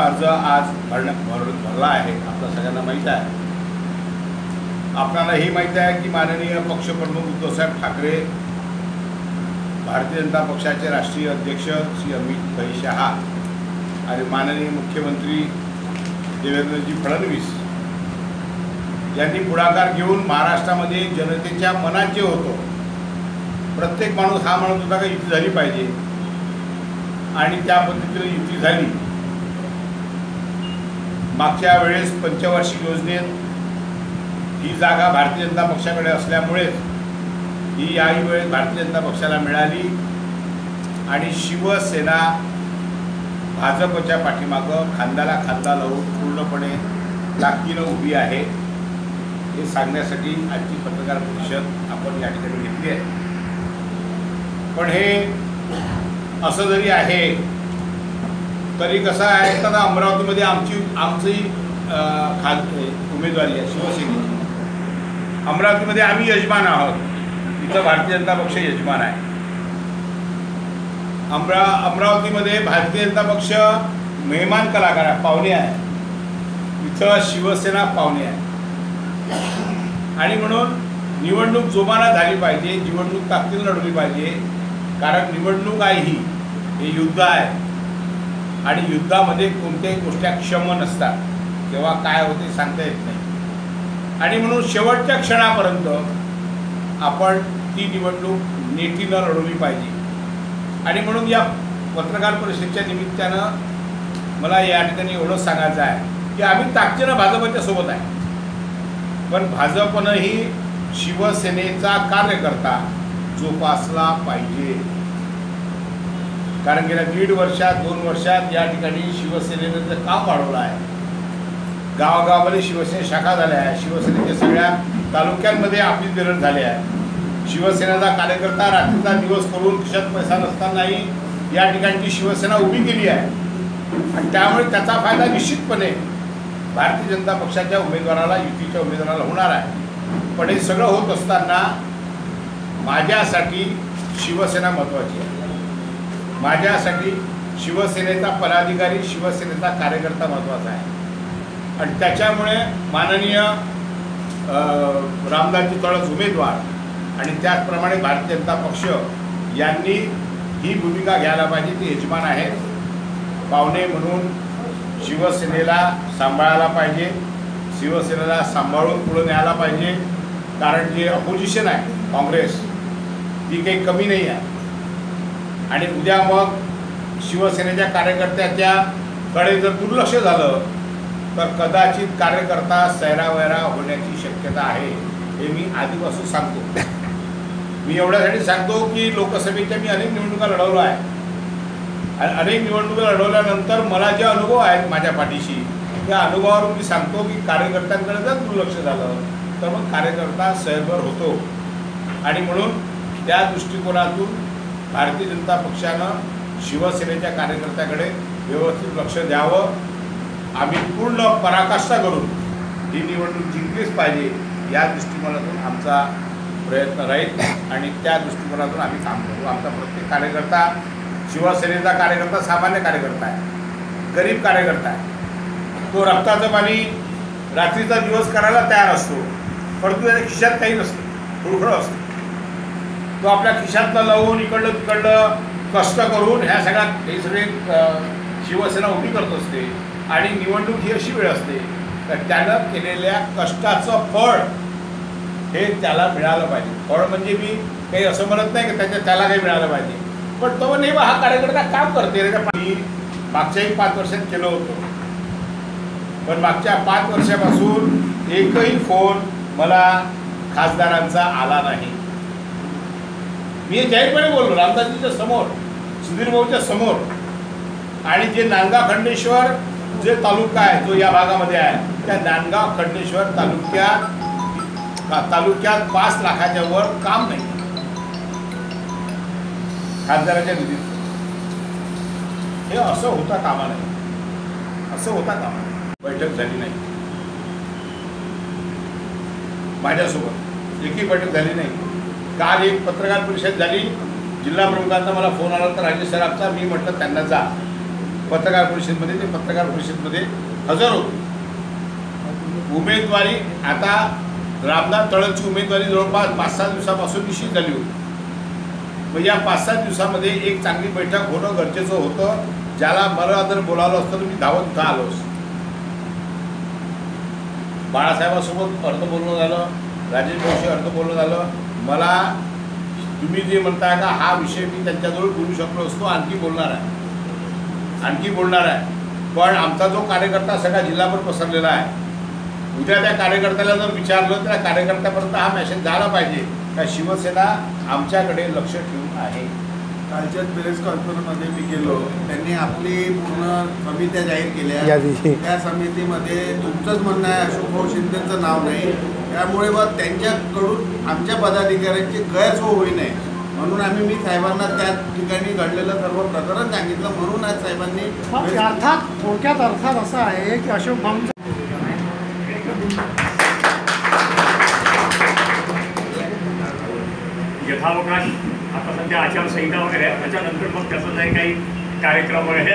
अर्ज आज भरण्या भर भरला आहे. आपल्या सगळ्यांना माहीत आहे. आपल्याला हे माहीत आहे की माननीय पक्षप्रमुख उद्धवसाहेब ठाकरे भारतीय जनता पक्षाचे राष्ट्रीय अध्यक्ष श्री अमित भाई शहा आणि माननीय मुख्यमंत्री देवेंद्रजी फडणवीस यांनी पुढाकार घेऊन महाराष्ट्रामध्ये जनतेच्या मनात जे होतं. प्रत्येक माणूस हा म्हणत होता का युती झाली पाहिजे. आणि त्या पद्धतीने युती झाली. मागच्या वेळेस पंचवार्षिक योजनेत ही जागा भारतीय जनता पक्षाकडे असल्यामुळेच ही याही वेळेस भारतीय जनता पक्षाला मिळाली आणि शिवसेना भाजपच्या पाठीमागं खांद्याला खांदा लावून पूर्णपणे ताकदीनं उभी आहे. हे सांगण्यासाठी आजची पत्रकार परिषद आपण या ठिकाणी घेतली आहे. पण हे असं जरी आहे तरी कसं आहे? तर अमरावतीमध्ये आमची आमची खा उमेदवारी आहे शिवसेनेची. अमरावतीमध्ये आम्ही यजमान आहोत. इथं भारतीय जनता पक्ष यजमान आहे. अमरा अमरावतीमध्ये भारतीय जनता पक्ष मेहमान कलाकार आहे पाहुणे आहे. इथं शिवसेना पाहुणे आहे. आणि म्हणून निवडणूक जोमाना झाली पाहिजे निवडणूक ताकदीनं लढवली पाहिजे. कारण निवडणूक आहे ही. हे युद्ध आहे. आणि युद्धामध्ये कोणत्याही गोष्टी क्षम नसतात. तेव्हा काय होते सांगता येत नाही. आणि म्हणून शेवटच्या क्षणापर्यंत आपण ती निवडणूक नेटीनं लढवली पाहिजे. आणि म्हणून या पत्रकार परिषदेच्या निमित्तानं मला या ठिकाणी एवढं सांगायचं आहे की आम्ही ताकदीनं भाजपच्या सोबत आहे. पण भाजपनंही शिवसेनेचा कार्यकर्ता जोपासला पाहिजे. कारण गेल्या दीड वर्षात दोन वर्षात या ठिकाणी शिवसेनेनं जे काम वाढवलं आहे गावागावामध्ये शिवसेना शाखा झाल्या आहे शिवसेनेच्या सगळ्या तालुक्यांमध्ये आपली विरण झाली आहे. शिवसेनेचा कार्यकर्ता रात्रीचा दिवस करून खिशात पैसा नसतानाही या ठिकाणची शिवसेना उभी केली आहे. आणि त्यामुळे त्याचा फायदा निश्चितपणे भारतीय जनता पक्षाच्या उमेदवाराला युतीच्या उमेदवाराला होणार आहे. पण हे सगळं होत असताना माझ्यासाठी शिवसेना महत्त्वाची आहे. माझ्यासाठी शिवसेनेचा पदाधिकारी शिवसेनेचा कार्यकर्ता महत्त्वाचा आहे. आणि त्याच्यामुळे माननीय रामदासजी तळस उमेदवार आणि त्याचप्रमाणे भारतीय जनता पक्ष यांनी ही भूमिका घ्यायला पाहिजे ती यजमान आहेत. पाहुणे म्हणून शिवसेनेला सांभाळायला पाहिजे शिवसेनेला सांभाळून पुढे न्यायला पाहिजे कारण जे अपोजिशन आहे काँग्रेस ती काही कमी नाही आहे. आणि उद्या मग शिवसेनेच्या कार्यकर्त्याच्याकडे जर दुर्लक्ष झालं तर कदाचित कार्यकर्ता सैरावैरा होण्याची शक्यता आहे हे मी आधीपासून सांगतो. मी एवढ्यासाठी सांगतो की लोकसभेच्या मी अनेक निवडणुका लढवलो आहे. आणि अनेक निवडणुका लढवल्यानंतर मला जे अनुभव आहेत माझ्या पाठीशी त्या अनुभवावरून मी सांगतो की कार्यकर्त्यांकडे जर दुर्लक्ष झालं तर मग कार्यकर्ता सैरभर होतो. आणि म्हणून त्या दृष्टिकोनातून भारतीय जनता पक्षानं शिवसेनेच्या कार्यकर्त्याकडे व्यवस्थित लक्ष द्यावं. आम्ही पूर्ण पराकाष्ठा करून ही निवडणूक जिंकलीच पाहिजे या दृष्टिकोनातून आमचा प्रयत्न राहील आणि त्या दृष्टिकोनातून आम्ही काम करू. आमचा प्रत्येक कार्यकर्ता शिवसेनेचा कार्यकर्ता सामान्य कार्यकर्ता आहे गरीब कार्यकर्ता आहे. तो रक्ताचं पाणी रात्रीचा दिवस करायला तयार असतो. परंतु त्याच्या खिशात काही नसतं. खुळखुळ असतं. तो आपल्या खिशातला लावून इकडलं तिकडलं कष्ट करून ह्या सगळ्या हे सगळे शिवसेना उभी करत असते आणि निवडणूक ही अशी वेळ असते. तर त्यानं केलेल्या कष्टाचं फळ हे त्याला मिळालं पाहिजे. फळ म्हणजे मी काही असं म्हणत नाही की त्याच्या त्याला काही मिळालं पाहिजे. पण तो नाही हा कार्यकर्ता काम करते रे? मी मागच्याही पाच वर्षात केलं होतं. पण मागच्या पाच वर्षापासून एकही फोन मला खासदारांचा आला नाही. मी हे जाहीरपणे बोललो रामदासजीच्या समोर सुधीर भाऊच्या समोर. आणि जे नांदगाव खंडेश्वर जे तालुका आहे जो या भागामध्ये आहे त्या नांदगाव खंडेश्वर तालुक्यात तालुक्यात पाच लाखाच्या वर काम नाही. खासदाराच्या निधीत. हे असं होता कामा नाही असं होता कामा नाही बैठक झाली नाही. माझ्यासोबत. एकही बैठक झाली नाही. काल एक पत्रकार परिषद झाली. जिल्हा प्रमुखांचा मला फोन आला तर राजेश सराफचा मी म्हटलं त्यांना जा. पत्रकार परिषदमध्ये ते पत्रकार परिषदमध्ये हजर होते. उमेदवारी आता रामनाथ तळंची उमेदवारी जवळपास पाच सहा दिवसापासून निश्चित झाली होती. मग या पाच सात दिवसामध्ये एक चांगली बैठक होणं गरजेचं होतं. ज्याला मला जर बोलावलं असतं तर मी धावत का आलो असतो. बाळासाहेबांसोबत अर्ध बोलणं झालं. राजेश भाऊशी अर्ध बोलणं झालं. मला तुम्ही जे म्हणताय का हा विषय मी त्यांच्याजवळ बोलू शकलो असतो आणखी बोलणार आहे. आणखी बोलणार आहे. पण आमचा जो कार्यकर्ता सगळा जिल्हाभर पसरलेला आहे. उद्या त्या कार्यकर्त्याला जर विचारलं तर त्या कार्यकर्त्यापर्यंत हा मेसेज झाला पाहिजे. का शिवसेना आमच्याकडे लक्ष ठेवून आहे. कालच्या प्रेस कॉन्फरन्समध्ये मी गेलो. त्यांनी आपली पूर्ण समित्या जाहीर केल्या. त्या समितीमध्ये तुमचंच म्हणणं आहे अशोक भाऊ शिंदेचं नाव नाही. त्यामुळे मग त्यांच्याकडून आमच्या पदाधिकाऱ्यांची गैरसोय होई नये म्हणून आम्ही मी साहेबांना त्या ठिकाणी घडलेलं सर्व प्रकरण सांगितलं. म्हणून आज साहेबांनी अर्थात थोडक्यात अर्थात असा आहे की अशोक भाऊंचं यथावकाश आता सध्या आचारसंहिता वगैरे आहे. त्याच्यानंतर मग त्याचं जे काही कार्यक्रम वगैरे